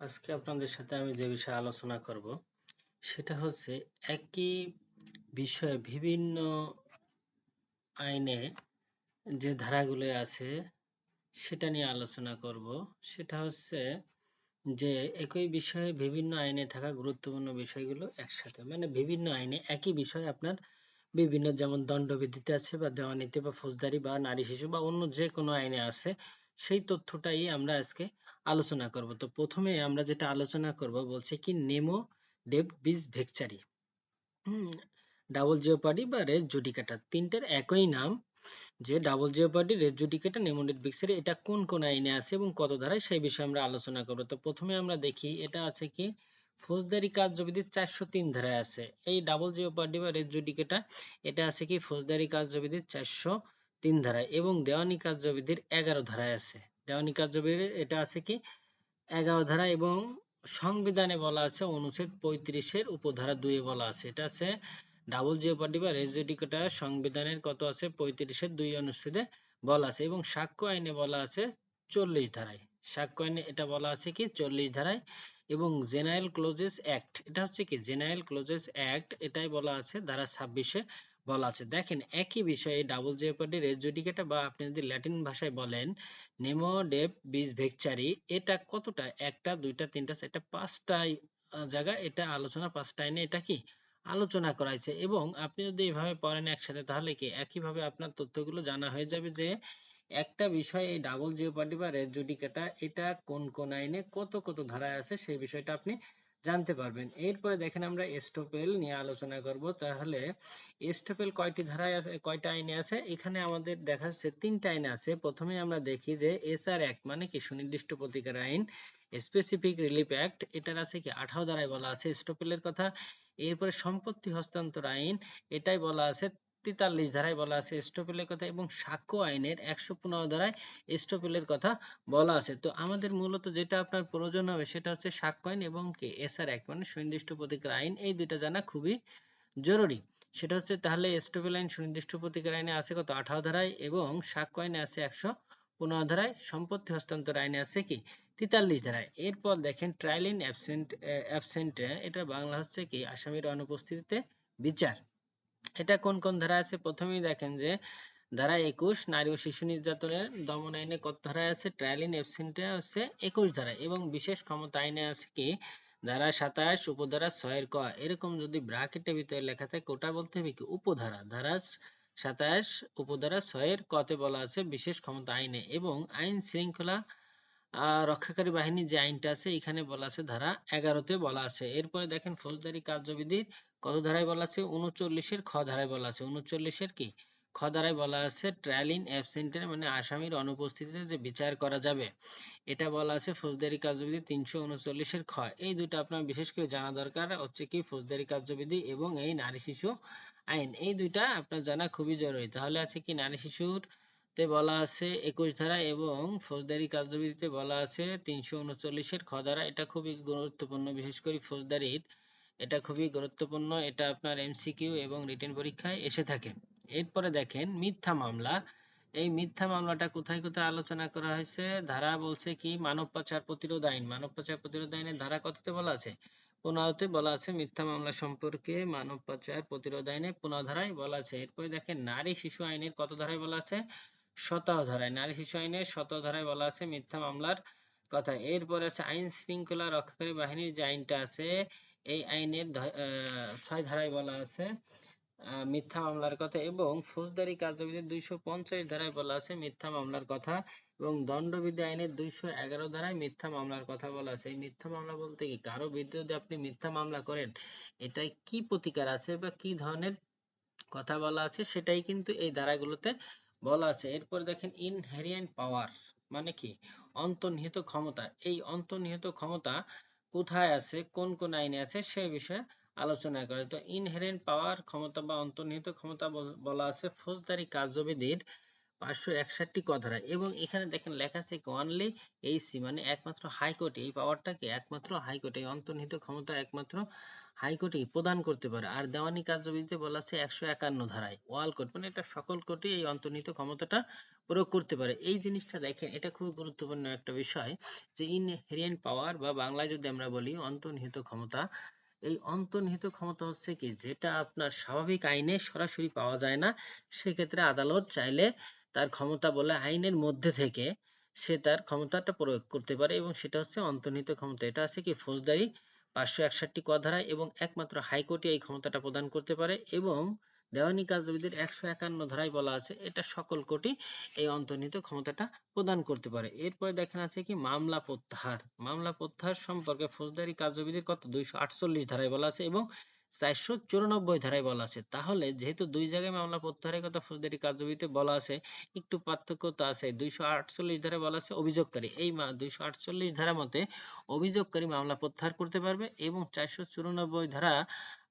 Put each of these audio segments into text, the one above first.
আজকে আপনাদের সাথে আমি যে বিষয়ে আলোচনা করব, সেটা হচ্ছে একই বিষয়ে বিভিন্ন আইনে যে ধারাগুলো আছে, সেটা নিয়ে আলোচনা করব। সেটা হচ্ছে যে একই বিষয়ে বিভিন্ন আইনে থাকা গুরুত্বপূর্ণ বিষয়গুলো একসাথে। মানে বিভিন্ন আইনে একই বিষয় আপনার বিভিন্ন যেমন দণ্ডবিধিতে আছে বা দেওয়ানিতে বা ফৌজদারি বা নারী শিশু বা অন্য যে কোনো আইনে আছে সেই তথ্যটাই আমরা আজকে আলোচনা করব। তো প্রথমে আমরা যেটা আলোচনা করব বলছে কি, নেমো ডেভ বিজ ভেকচারি। ডাবল জিওপার্ডি বা রেস জুডিকাটা। তিনটার একই নাম, যে ডাবল জিওপার্ডি রেস জুডিকাটা নেমোডেড ভেকচারি, এটা কোন কোন আইনে আছে এবং কত ধারায় সেই বিষয়ে আমরা আলোচনা করব। তো প্রথমে আমরা দেখি, এটা আছে কি, ফৌজদারি কার্যবিধির চারশো তিন ধারায় আছে। এই ডাবল জিওপার্ডি বা রেস জুডিকেটা, এটা আছে কি, ফৌজদারি কার্যবিধির চারশো তিন ধারায় এবং দেওয়ানি কার্যবিধির এগারো ধারায় আছে। দেওয়ানি কার্যবিধির এটা আছে কি? এগারো ধারা এবং সংবিধানে বলা আছে অনুচ্ছেদ পঁয়ত্রিশের উপধারা দুয়ে বলা আছে। এটা আছে ডাবল জিওপার্ডি বা রেজিডিকোটা সংবিধানের কত আছে? পঁয়ত্রিশের দুই অনুচ্ছেদে বলা আছে এবং সাক্ষ্য আইনে বলা আছে চল্লিশ ধারায়। সাক্ষ্য আইনে এটা বলা আছে কি? চল্লিশ ধারায় এবং জেনারেল ক্লোজেস অ্যাক্ট। এটা হচ্ছে কি? জেনারেল ক্লোজেস অ্যাক্ট এটাই বলা আছে ধারা ছাব্বিশে বলা আছে। দেখেন, একই বিষয়ে ডাবল জিওপার্ডি রেস জুডিকেটা বা আপনি যদি ল্যাটিন ভাষায় বলেন নেমো ডেপ বিজ ভেকচারি এটা কতটা? একটা, দুইটা, তিনটা, চারটা পাঁচটা জায়গা, এটা আলোচনা পাঁচটা আইনে এটা কি? আলোচনা করাইছে এবং আপনি যদি এভাবে পড়েন একসাথে, তাহলে কি একইভাবে আপনার তথ্যগুলো জানা হয়ে যাবে যে, একটা বিষয় এই ডাবল জিওপার্ডি বা রেস এটা কোন কোন আইনে কত কত ধারায় আছে, সেই বিষয়টা আপনি জানতে পারবেন। এরপরে দেখেন আমরা এস্টোপেল নিয়ে আলোচনা করব। তাহলে এস্টোপেল কয়টি ধারায় আছে, কয়টা আইনে আছে? এখানে আমাদের দেখা যাচ্ছে তিনটা আইনে আছে। প্রথমে আমরা দেখি যে এসআর অ্যাক্ট মানে কি? সুনির্দিষ্ট প্রতিকার আইন স্পেসিফিক রিলিফ অ্যাক্ট এটার আছে কি? আঠারো ধারায় বলা আছে এস্টোপেলের কথা। এরপরে সম্পত্তি হস্তান্তর আইন, এটাই বলা আছে তেতাল্লিশ ধারায় বলা আছে স্টপেলের কথা এবং সাক্ষ্য আইনের একশো পনেরো ধারায় স্টপেলের কথা বলা আছে। তো আমাদের মূলত যেটা আপনার প্রয়োজন হবে সেটা হচ্ছে সাক্ষ্য আইন এবং কি? এসআর অ্যাক্ট মানে সুনির্দিষ্ট প্রতিকার আইন, এই দুইটা জানা খুবই জরুরি। সেটা হচ্ছে তাহলে স্টপেল আইন সুনির্দিষ্ট প্রতিকার আইনে আছে কত? আঠারো ধারায় এবং সাক্ষ্য আইনে আছে একশো পনেরো ধারায়, সম্পত্তি হস্তান্তর আইনে আছে কি? তেতাল্লিশ ধারায়। এরপর দেখেন ট্রায়াল ইন অ্যাবসেন্ট অ্যাবসেন্ট এটা বাংলা হচ্ছে কি? আসামির অনুপস্থিতিতে বিচার। এটা কোন কোন ধারা আছে? প্রথমেই দেখেন যে ধারা একুশ, নারী ও শিশু নির্যাতনের দমন আইনে কত ধারায় আছে? ট্রায়াল ইন অ্যাবসেন্টে আছে একুশ ধারা এবং বিশেষ ক্ষমতা আইনে আছে কি? ধারা সাতাশ, উপধারা ছয়ের ক। এরকম যদি ব্রাকেটের ভিতরে লেখা থাকে, ওটা বলতে হবে কি? উপধারা। ধারা সাতাশ, উপধারা ছয়ের কতে বলা আছে বিশেষ ক্ষমতা আইনে এবং আইন শৃঙ্খলা রক্ষাকারী বাহিনী যে আইনটা আছে, এখানে বলা আছে ধারা এগারোতে বলা আছে। এরপরে দেখেন ফৌজদারি কার্যবিধির কত ধারায় বলা আছে? উনচল্লিশের খ ধারায় বলা আছে। উনচল্লিশের কি? খ ধারায় বলা আছে ট্রায়াল ইন অ্যাবসেন্টের মানে আসামির অনুপস্থিতিতে যে বিচার করা যাবে। এটা বলা আছে ফৌজদারি কার্যবিধি তিনশো উনচল্লিশের খ। এই দুটো আপনার বিশেষ করে জানা দরকার হচ্ছে কি ফৌজদারি কার্যবিধি এবং এই নারী শিশু আইন। এই দুইটা আপনার জানা খুবই জরুরি। তাহলে আছে কি নারী শিশুর তে বলা আছে একুশ ধারা এবং ফৌজদারি কার্যবিধিতে বলা আছে তিনশো উনচল্লিশের খ ধারা। এটা খুবই গুরুত্বপূর্ণ বিশেষ করে ফৌজদারির। এটা খুবই গুরুত্বপূর্ণ, এটা আপনার এমসিকিউ এবং রিটেন পরীক্ষায় এসে থাকে। এরপরে দেখেন মিথ্যা মামলা। এই মিথ্যা মামলাটা কোথায় কোথায় আলোচনা করা হয়েছে? ধারা বলছে কি, মানব পাচার প্রতিরোধ আইন। মানব পাচার প্রতিরোধ আইনের ধারা কততে বলা আছে? পনেরোতে বলা আছে, মিথ্যা মামলা সম্পর্কে মানব পাচার প্রতিরোধ আইনে পনেরো ধারায় বলা আছে। এরপরে দেখেন নারী শিশু আইনের কত ধারায় বলা আছে? সতেরো ধারায়। নারী শিশু আইনের সতেরো ধারায় বলা আছে মিথ্যা মামলার কথা। এরপরে আছে আইন শৃঙ্খলা রক্ষাকারী বাহিনীর যে আইনটা আছে এই আইনের ছয় ধারায় বলা আছে মিথ্যা মামলার কথা এবং ফৌজদারি কার্যবিধির দুইশো পঞ্চাশ ধারায় বলা আছে মিথ্যা মামলার কথা এবং দণ্ডবিধি আইনের দুইশো এগারো ধারায় মিথ্যা মামলার কথা বলা আছে। এই মিথ্যা মামলা বলতে কি? কারও বিরুদ্ধে আপনি মিথ্যা মামলা করেন এটাই কি প্রতিকার আছে বা কি ধরনের কথা বলা আছে সেটাই কিন্তু এই ধারাগুলোতে বলা আছে। এরপর দেখেন ইনহেরিয়েন্ট পাওয়ার মানে কি? অন্তর্নিহিত ক্ষমতা। এই অন্তর্নিহিত ক্ষমতা কোথায় আছে, কোন কোন আইনে আছে, সে বিষয়ে আলোচনা করে। তো ইনহেরেন্ট পাওয়ার ক্ষমতা বা অন্তর্নিহিত ক্ষমতা বলা আছে, ফৌজদারি কার্যবিধির পাঁচশো একষট্টি ক এবং এখানে দেখেন লেখা আছে অনলি এইসি মানে একমাত্র হাইকোর্ট এই পাওয়ারটাকে একমাত্র হাইকোর্ট এই অন্তর্নিহিত ক্ষমতা একমাত্র হাইকোর্টই প্রদান করতে পারে। আর দেওয়ানি কার্যবিধিতে বলা আছে একশো একান্ন ধারায়। ওয়াল কোর্ট মানে এটা সকল কোর্টই এই অন্তর্নিহিত ক্ষমতাটা প্রয়োগ করতে পারে। এই জিনিসটা দেখেন, এটা খুব গুরুত্বপূর্ণ একটা বিষয় যে ইনহেরিয়েন্ট পাওয়ার বা বাংলায় যদি আমরা বলি অন্তর্নিহিত ক্ষমতা, এই অন্তর্নিহিত ক্ষমতা হচ্ছে কি, যেটা আপনার স্বাভাবিক আইনে সরাসরি পাওয়া যায় না। সেক্ষেত্রে আদালত চাইলে তার ক্ষমতা বলে আইনের মধ্যে থেকে সে তার ক্ষমতাটা প্রয়োগ করতে পারে এবং সেটা হচ্ছে অন্তর্নিহিত ক্ষমতা। এটা আছে কি? ফৌজদারি পাঁচশো একষট্টি ক ধারায় এবং একমাত্র হাইকোর্টই এই ক্ষমতাটা প্রদান করতে পারে এবং দেওয়ানি কার্যবিধির একশো একান্ন ধারায় বলা আছে, এটা সকল কোর্টই এই অন্তর্নিহিত ক্ষমতাটা প্রদান করতে পারে। এরপরে দেখেন আছে কি? মামলা প্রত্যাহার। মামলা প্রত্যাহার সম্পর্কে ফৌজদারি কার্যবিধির কত? দুইশো আটচল্লিশ ধারায় বলা আছে এবং চারশো চুরানব্বই ধারায় বলা আছে। তাহলে যেহেতু দুই জায়গায় মামলা প্রত্যাহারের কথা ফৌজদারি কার্যবিধিতে বলা আছে, একটু পার্থক্য তো আছে। দুইশো আটচল্লিশ ধারায় বলা আছে অভিযোগকারী। এই দুইশো আটচল্লিশ ধারা মতে অভিযোগকারী মামলা প্রত্যাহার করতে পারবে এবং চারশো চুরানব্বই ধারা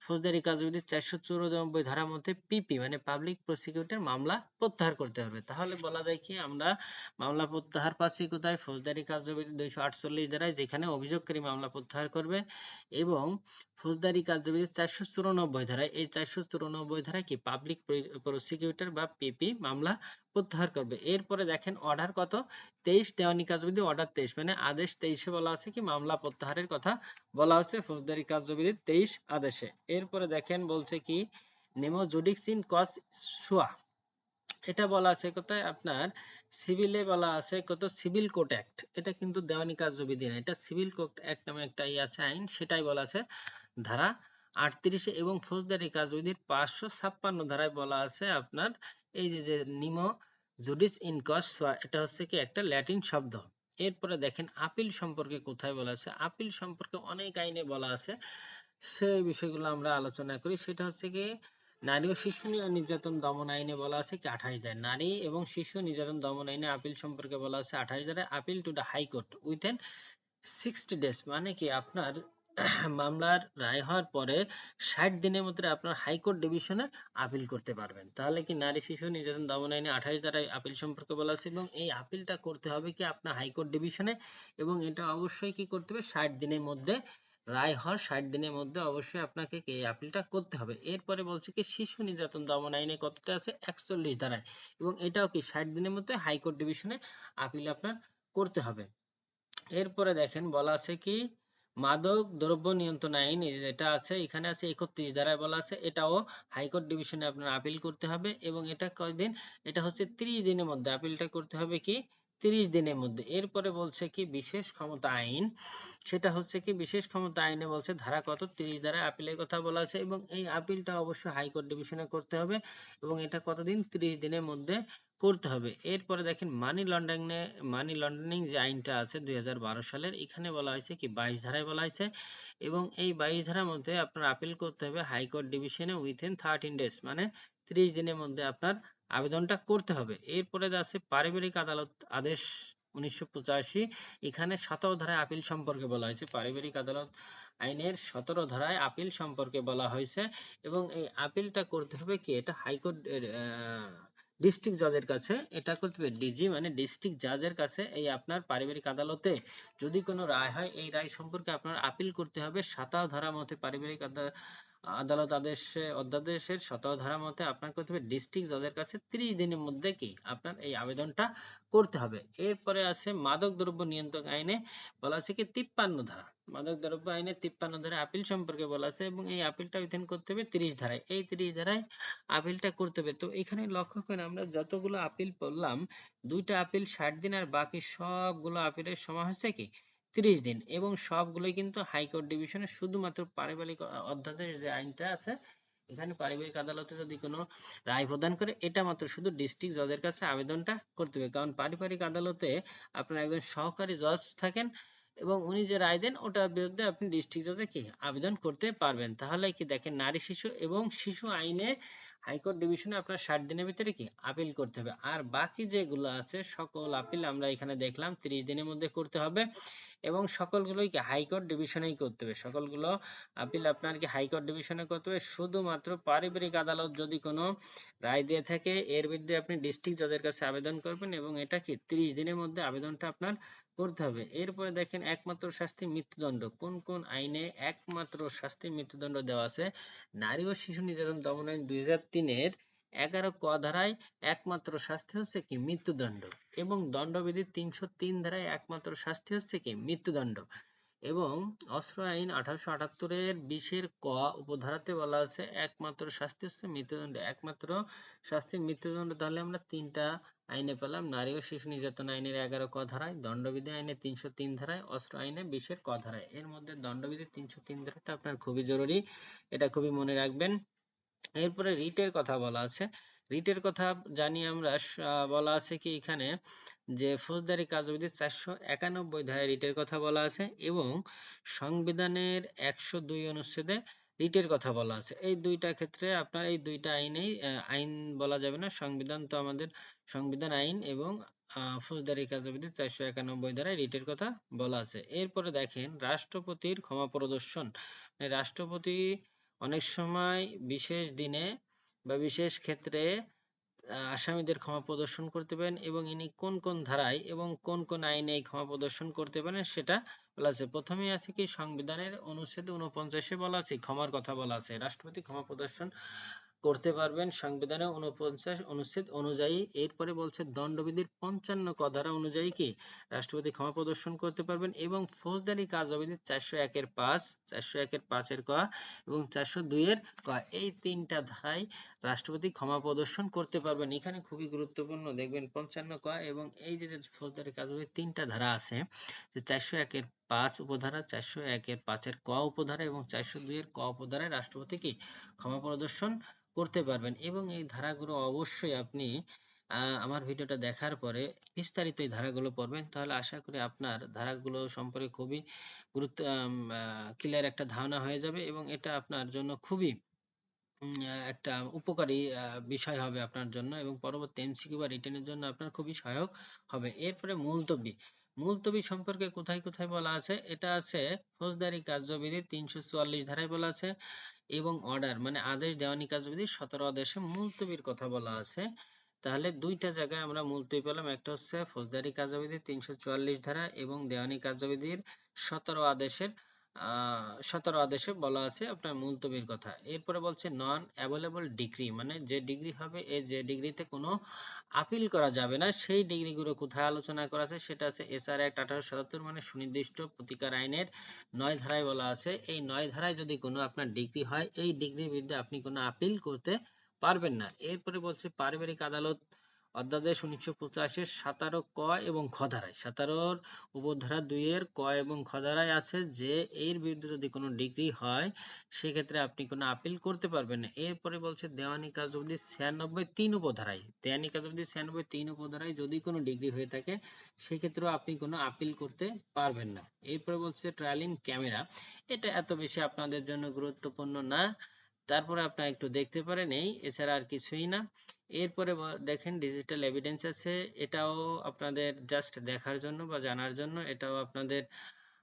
ফৌজদারি কার্যবিধি চারশো চুরানব্বই ধারা মধ্যে পিপি মানে পাবলিক প্রসিকিউটর মামলা প্রত্যাহার করতে হবে। তাহলে বলা যায় কি, আমরা মামলা প্রত্যাহার পাচ্ছি কোথায়? ফৌজদারি কার্যবিধি দুইশো আটচল্লিশ ধারায়, যেখানে অভিযোগকারী মামলা প্রত্যাহার করবে এবং ফৌজদারি কার্যবিধি চারশো চুরানব্বই ধারায়, এই চারশো চুরানব্বই ধারায় কি পাবলিক প্রসিকিউটর বা পিপি মামলা প্রত্যাহার করবে। এরপরে দেখেন অর্ডার কত? তেইশ দেওয়ানি কার্যবিধি অর্ডার তেইশ। মানে আদেশ তেইশে বলা আছে কি? মামলা প্রত্যাহারের কথা বলা আছে ফৌজদারি কার্যবিধি তেইশ আদেশে। এরপরে দেখেন বলছে কি? Nemo judex in causa sua. এটা বলা আছে কোথায়? আপনার সিভিলে বলা আছে কত? Civil code act. এটা কিন্তু দেওয়ানি কার্যবিধি না। এটা সিভিল কোড অ্যাক্ট নামে একটা ই আছে, আইন। সেটাই বলা আছে ধারা আটত্রিশে এবং ফৌজদারি কার্যবিধির পাঁচশো ছাপ্পান্ন ধারায় বলা আছে আপনার, এই যে যে নিমো জুডিস ইন কস এটা হচ্ছে কি একটা ল্যাটিন শব্দ। এরপরে দেখেন আপিল সম্পর্কে কোথায় বলা আছে? আপিল সম্পর্কে অনেক আইনে বলা আছে। সেই বিষয়গুলো আমরা আলোচনা করি। সেটা হচ্ছে কি, নারী ও শিশু নির্যাতন দমন আইনে বলা আছে কি আঠাশ দেয় নারী এবং শিশু নির্যাতন দমন আইনে আপিল সম্পর্কে বলা আছে আঠাশ ধারায়। Appeal to the high court within sixty days মানে কি আপনার মামলার রায় হওয়ার পরে ষাট দিনের মধ্যে আপনার হাইকোর্ট ডিভিশনে আপিল করতে পারবেন। তাহলে কি নারী শিশু নির্যাতন দমন আইনে আঠাশ ধারায় আপিল সম্পর্কে বলা আছে এবং এই আপিলটা করতে হবে কি আপনার হাইকোর্ট ডিভিশনে এবং এটা অবশ্যই কি করতে হবে? ষাট দিনের মধ্যে রায় হওয়ার ষাট দিনের মধ্যে অবশ্যই আপনাকে এই আপিলটা করতে হবে। এরপরে বলছে কি শিশু নির্যাতন দমন আইনে কতটা আছে? একচল্লিশ ধারায় এবং এটাও কি ষাট দিনের মধ্যে হাইকোর্ট ডিভিশনে আপিল আপনার করতে হবে। এরপরে দেখেন বলা আছে কি মাদক দ্রব্য নিয়ন্ত্রণ আইন যেটা আছে, এখানে আছে একত্রিশ ধারায় বলা আছে, এটাও হাইকোর্ট ডিভিশনে আপনার আপিল করতে হবে এবং এটা কয়দিন? এটা হচ্ছে ত্রিশ দিনের মধ্যে আপিলটা করতে হবে কি? তিরিশ দিনের মধ্যে। এরপরে বলছে কি, বিশেষ ক্ষমতা আইন, সেটা হচ্ছে কি, বিশেষ ক্ষমতা আইনে বলছে ধারা কত? তিরিশ ধারায় আপিলের কথা বলা আছে এবং এই আপিলটা অবশ্যই হাইকোর্ট ডিভিশনে করতে হবে এবং এটা কতদিন? তিরিশ দিনের মধ্যে করতে হবে। এরপরে দেখেন মানি লন্ডারিং মানি লন্ডারিং যে আইনটা আছে দুই সালের, এখানে বলা হয়েছে কি বাইশ ধারায় বলা হয়েছে এবং এই বাইশ ধারার মধ্যে আপনার আপিল করতে হবে হাইকোর্ট ডিভিশনে উইথিন থার্টিন ডেজ মানে ত্রিশ দিনের মধ্যে আপনার আবেদনটা করতে হবে। এরপরে আছে পারিবারিক আদালত আদেশ উনিশশো পঁচাশি, এখানে সতেরো ধারায় আপিল সম্পর্কে বলা হয়েছে। পারিবারিক আদালত আইনের সতেরো ধারায় আপিল সম্পর্কে বলা হয়েছে এবং এই আপিলটা করতে হবে কি এটা হাইকোর্ট ডিস্ট্রিক্ট জজের কাছে, এটা করতে হবে ডিজি মানে ডিস্ট্রিক্ট জাজের কাছে এই আপনার পারিবারিক আদালতে যদি কোনো রায় হয়, এই রায় সম্পর্কে আপনার আপিল করতে হবে। সাতাও ধারা মতে পারিবারিক আদালত আদালত আদেশে, অধ্যাদেশের সতেরো ধারা মতে আপনার করতে হবে ডিস্ট্রিক্ট জজের কাছে ত্রিশ দিনের মধ্যে কি আপনার এই আবেদনটা করতে হবে। এরপরে আছে মাদক দ্রব্য নিয়ন্ত্রক আইনে বলা আছে কি, তিপ্পান্ন ধারা। মাদক দ্রব্য আইনে তিপ্পান্ন ধারায় আপিল সম্পর্কে বলা আছে এবং এই আপিলটা বিধান করতে হবে তিরিশ ধারায়। এই তিরিশ ধারায় আপিলটা করতে হবে। তো এখানে লক্ষ্য করে আমরা যতগুলো আপিল পড়লাম, দুইটা আপিল ষাট দিন আর বাকি সবগুলো আপিলের সময় হচ্ছে কি? ত্রিশ দিন। এবং সবগুলোই কিন্তু হাইকোর্ট ডিভিশনে শুধুমাত্র পারিবারিক অধ্যাদেশ যে আইনটা আছে, এখানে পারিবারিক আদালতে যদি কোনো রায় প্রদান করে, এটা মাত্র শুধু ডিস্ট্রিক্ট জজের কাছে আবেদনটা করতে হবে। কারণ পারিবারিক আদালতে আপনার একজন সহকারী জজ থাকেন এবং উনি যে রায় দেন, ওটার বিরুদ্ধে আপনি ডিস্ট্রিক্ট জজে কি আবেদন করতে পারবেন? তাহলে কি দেখেন, নারী শিশু এবং শিশু আইনে হাইকোর্ট ডিভিশনে আপনার ষাট দিনের ভিতরে কি আপিল করতে হবে? আর বাকি যেগুলো আছে, সকল আপিল আমরা এখানে দেখলাম, ত্রিশ দিনের মধ্যে করতে হবে। এবং সকলগুলোই কি হাইকোর্ট ডিভিশনেই করতে হবে। সকলগুলো আপিল আপনার কি হাইকোর্ট ডিভিশনে করতে হবে। শুধুমাত্র পারিবারিক আদালত যদি কোনো রায় দিয়ে থাকে, এর বিরুদ্ধে আপনি ডিস্ট্রিক্ট জজের কাছে আবেদন করবেন এবং এটা কি ত্রিশ দিনের মধ্যে আবেদনটা আপনার করতে হবে। এরপরে দেখেন, একমাত্র শাস্তি মৃত্যুদণ্ড। কোন কোন আইনে একমাত্র শাস্তি মৃত্যুদণ্ড দেওয়া আছে? নারী ও শিশু নির্যাতন দমন আইন দুই হাজার তিনের এগারো ক ধারায় একমাত্র শাস্তি হচ্ছে কি? মৃত্যুদণ্ড। এবং দণ্ডবিধির তিনশো তিন ধারায় একমাত্র শাস্তি হচ্ছে কি? মৃত্যুদণ্ড। এবং অস্ত্র আইন আঠারোশো আটাত্তরের বিশের ক উপধারাতে বলা আছে একমাত্র শাস্তি হচ্ছে মৃত্যুদণ্ড। একমাত্র শাস্তি মৃত্যুদণ্ড তাহলে আমরা তিনটা আইনে পেলাম। নারী ও শিশু নির্যাতন আইনের এগারো ক ধারায়, দণ্ডবিধি আইনে তিনশো তিন ধারায়, অস্ত্র আইনে বিশের ক ধারায়। এর মধ্যে দণ্ডবিধি তিনশো তিন ধারাটা আপনার খুবই জরুরি। এটা খুবই মনে রাখবেন। এরপরে রিটের কথা বলা আছে। রিটের কথা জানি আমরা বলা আছে কি এখানে যে ফৌজদারি কার্যবিধি চারশো একানব্বই ধারায় রিটের কথা বলা আছে এবং সংবিধানের একশো দুই অনুচ্ছেদে রিটের কথা বলা আছে। এই দুইটা ক্ষেত্রে আপনার এই দুইটা আইনেই আইন বলা যাবে না। সংবিধান তো আমাদের, সংবিধান আইন এবং ফৌজদারি কার্যবিধি চারশো একানব্বই ধারায় রিটের কথা বলা আছে। এরপরে দেখেন, রাষ্ট্রপতির ক্ষমা প্রদর্শন। রাষ্ট্রপতি অনেক সময় বিশেষ দিনে বা বিশেষ ক্ষেত্রে আসামিদের ক্ষমা প্রদর্শন করতে পারেন এবং ইনি কোন কোন ধারায় এবং কোন কোন আইনে এই ক্ষমা প্রদর্শন করতে পারেন সেটা বলা আছে। প্রথমে আছে কি, সংবিধানের অনুচ্ছেদ উনপঞ্চাশে বলা আছে, ক্ষমার কথা বলা আছে, রাষ্ট্রপতি ক্ষমা প্রদর্শন করতে পারবেন সংবিধানের উনপঞ্চাশ অনুচ্ছেদ অনুযায়ী। এরপরে বলছে, দণ্ডবিধির পঞ্চান্ন ক ধারা অনুযায়ী কি রাষ্ট্রপতি ক্ষমা প্রদর্শন করতে পারবেন এবং ফৌজদারি কার্যবিধি চারশো একের পাঁচ, চারশো একের পাঁচের ক এবং চারশো দুইয়ের ক। এই তিনটা ধারায় রাষ্ট্রপতি ক্ষমা প্রদর্শন করতে পারবেন। এখানে খুবই গুরুত্বপূর্ণ। দেখবেন পঞ্চান্ন ক এবং এই যে ফৌজদারি কার্যবিধির তিনটা ধারা আছে যে চারশো একের পাঁচ উপধারা, চারশো একের পাঁচের ক উপধারা এবং চারশো দুইয়ের ক উপধারায় রাষ্ট্রপতি কি ক্ষমা প্রদর্শন করতে পারবেন। এবং এই ধারাগুলো অবশ্যই আপনি আমার ভিডিওটা দেখার পরে বিস্তারিত এই ধারাগুলো পড়বেন। তাহলে আশা করি আপনার ধারাগুলো সম্পর্কে খুবই গুরুত্ব ক্লিয়ার একটা ধারণা হয়ে যাবে এবং এটা আপনার জন্য খুবই একটা উপকারী বিষয় হবে আপনার জন্য এবং পরবর্তী এমসিকিউ বা রিটেনের জন্য আপনার খুবই সহায়ক হবে। এরপরে মুলতবি। মুলতবি সম্পর্কে কোথায় কোথায় বলা আছে? এটা আছে ফৌজদারি কার্যবিধি তিনশো চুয়াল্লিশ ধারায় বলা আছে এবং অর্ডার মানে আদেশ দেওয়ানি কার্যবিধি সতেরো আদেশে মুলতবির কথা বলা আছে। তাহলে দুইটা জায়গায় আমরা মুলতবি পেলাম। একটা হচ্ছে ফৌজদারি কার্যবিধি তিনশো চুয়াল্লিশ ধারা এবং দেওয়ানি কার্যবিধির সতেরো আদেশের সতেরো আদেশে বলা আছে আপনার মুলতবির কথা। এরপরে বলছে নন অ্যাভেলেবল ডিগ্রি মানে যে ডিগ্রি হবে এই যে ডিগ্রিতে কোনো আপিল করা যাবে না, সেই ডিগ্রিগুলো কোথায় আলোচনা করা আছে, সেটা আছে এসআর অ্যাক্ট আঠারোশো সাতাত্তর মানে সুনির্দিষ্ট প্রতিকার আইনের নয় ধারায় বলা আছে। এই নয় ধারায় যদি কোনো আপনার ডিগ্রি হয়, এই ডিগ্রির বিরুদ্ধে আপনি কোনো আপিল করতে পারবেন না। এরপরে বলছে পারিবারিক আদালত অধ্যাদেশ উনিশশো পঁচাশির সাতারো ক এবং খ ধারায়। সাতারোর উপধারা দুইয়ের ক এবং খ ধারায় আছে যে, এর বিরুদ্ধে যদি কোনো ডিগ্রি হয়, সেক্ষেত্রে আপনি কোনো আপিল করতে পারবেন না। এরপরে বলছে দেওয়ানি কাজ অবধি ছিয়ানব্বই তিন উপধারায়। দেওয়ানি কাজ অবধি ছিয়ানব্বই তিন উপধারায় যদি কোনো ডিগ্রি হয়ে থাকে, সেক্ষেত্রেও আপনি কোনো আপিল করতে পারবেন না। এরপরে বলছে ট্রায়াল ইন ক্যামেরা এটা এত বেশি আপনাদের জন্য গুরুত্বপূর্ণ না। তারপরে আপনারা একটু দেখতে পারেন, এই এছাড়া আর কিছুই না। এরপরে দেখেন ডিজিটাল এভিডেন্স আছে, এটাও আপনাদের জাস্ট দেখার জন্য বা জানার জন্য, এটাও আপনাদের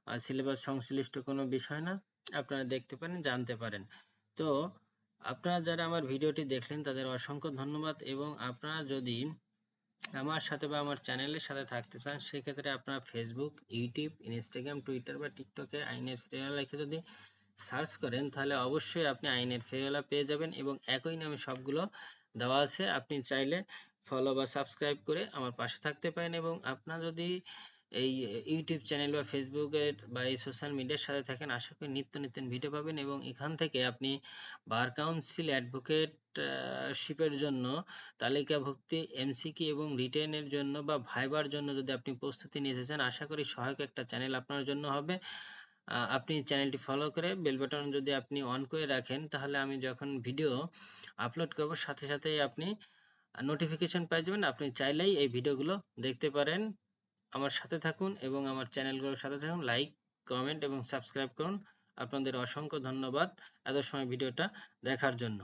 সিলেবাস সংশ্লিষ্ট কোনো বিষয় না, আপনারা দেখতে পারেন, জানতে পারেন। তো আপনারা যারা আমার ভিডিওটি দেখলেন, তাদের অসংখ্য ধন্যবাদ এবং আপনারা যদি আমার সাথে বা আমার চ্যানেলের সাথে থাকতে চান, সেক্ষেত্রে আপনারা ফেসবুক ইউটিউব ইনস্টাগ্রাম টুইটার বা টিকটকে আইনের ফেরিওয়ালা লিখে যদি সার্চ করেন, তাহলে অবশ্যই আপনি আইনের ফেরিওয়ালা পেয়ে যাবেন এবং একই নামে সবগুলো দেওয়া আছে। আপনি চাইলে ফলো বা সাবস্ক্রাইব করে আমার পাশে থাকতে পারেন এবং আপনার যদি এই ইউটিউব চ্যানেল বা ফেসবুকে বা এই সোশ্যাল মিডিয়ার সাথে থাকেন, আশা করি নিত্য নিত্য ভিডিও পাবেন এবং এখান থেকে আপনি বার কাউন্সিল অ্যাডভোকেট শিপের জন্য তালিকাভুক্তি এমসিকি এবং রিটেনের জন্য বা ভাইবার জন্য যদি আপনি প্রস্তুতি নিয়ে এসেছেন আশা করি সহায়ক একটা চ্যানেল আপনার জন্য হবে। আপনি চ্যানেলটি ফলো করে বেল বাটন যদি আপনি অন করে রাখেন, তাহলে আমি যখন ভিডিও আপলোড করব, সাথে সাথে আপনি নোটিফিকেশন পেয়ে যাবেন। আপনি চাইলেই এই ভিডিওগুলো দেখতে পারেন। আমার সাথে থাকুন এবং আমার চ্যানেলগুলোর সাথে থাকুন। লাইক কমেন্ট এবং সাবস্ক্রাইব করুন। আপনাদের অসংখ্য ধন্যবাদ এত সময় ভিডিওটা দেখার জন্য।